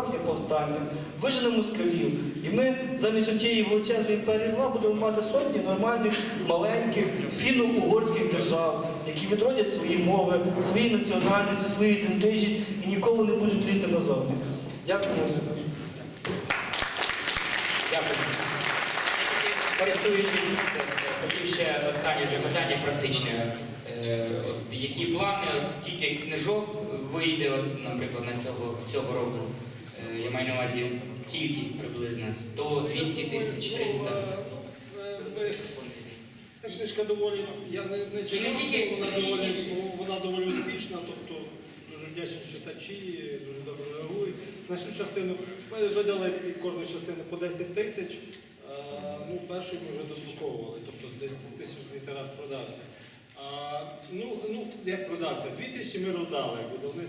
справжнє повстання, виженемо москалів. І ми замість тієї величезної імперії зла будемо мати сотні нормальних, маленьких, фінно-угорських держав, які відродять свої мови, свої національності, свою ідентичність і ніколи не будуть лізти назовні. Дякую. Дякую. Користуючись, хотів ще останнє запитання практичне. Е, Які плани, скільки книжок вийде, наприклад, на цього, цього року? Е, Я маю на увазі кількість приблизно 100, 200 тисяч, 300. Е, Ця книжка доволі, я не, не читав, вона доволі, вона доволі успішна, тобто дуже вдячні читачі, дуже добре реагують. Нашу частину, ми видали ці кожну частину по 10 тисяч, ну, першу ми вже дозвуковували, тобто 10 тисячний тираж продався. А, ну, ну, як продався? Дві тисячі ми роздали.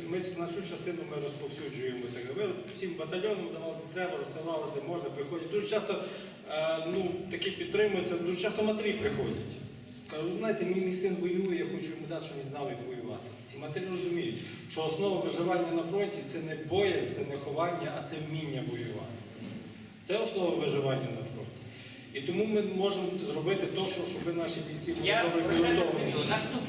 Ми нашу частину ми розповсюджуємо. Так, ми всім батальйонам давали, де треба, розсилали, де можна, приходять. Дуже часто е, ну, такі підтримуються, дуже часто матері приходять. Кажуть, знаєте, мій, мій син воює, я хочу йому дати, щоб він знав, як воювати. Ці матері розуміють, що основа виживання на фронті це не боязнь, це не ховання, а це вміння воювати. Це основа виживання на фронті. І тому ми можемо зробити те, що, щоб наші бійці були Я добре підготовлені.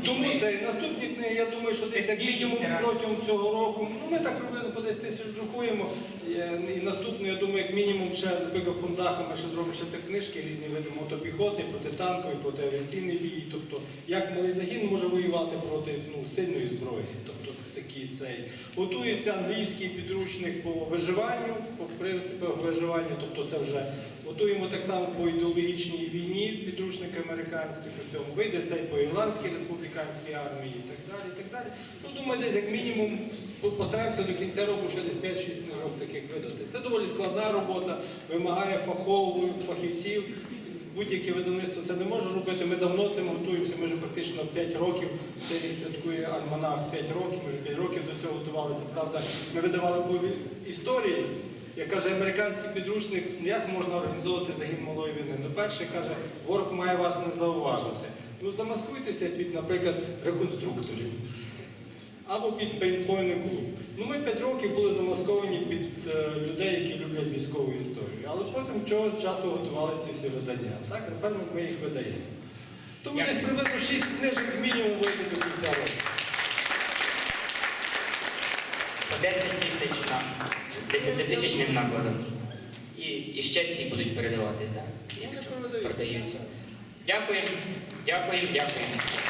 Тому це наступні книги, я думаю, що десь як мінімум протягом цього року. Ну ми так приблизно по 10 тисяч друкуємо. Е, І наступне, я думаю, як мінімум ще наприклад, фундаха ми ще зробимо ще три книжки, різні види мотопіхотний, протитанковий, протиавіаційний бій. Тобто, як малий загін може воювати проти ну, сильної зброї. Тобто такий цей. Готується англійський підручник по виживанню, по принципах виживання, тобто це вже готуємо так само по ідеологічній війні, підручник американський по цьому. Вийде цей по ірландській республіканській армії і так далі. і так далі. Ну, думаю, десь як мінімум постараємося до кінця року ще десь 5-6 книжок таких видати. Це доволі складна робота, вимагає фахових фахівців. Будь-яке видавництво це не може робити. Ми давно цим готуємося. Ми вже практично 5 років. Цей рік святкує альманах 5 років. Ми вже 5 років до цього готувалися. Правда, ми видавали історії. Як каже американський підручник, ну, як можна організовувати загін малої війни? Ну, перше каже, ворог має вас не зауважити. Ну замаскуйтеся під, наприклад, реконструкторів або під пейнтбольний клуб. Ну, ми 5 років були замасковані під е, людей, які люблять військову історію. Але потім чого часу готували ці всі видання. Так, тепер ми- їх видаємо. Тому Як- десь приблизно 6 книжок мінімум вийде до кінця року. По 10 тисяч там, 10 тисячним накладом. І, і ще ці будуть передаватись, передають. Продаються. Дякую, дякую, дякую.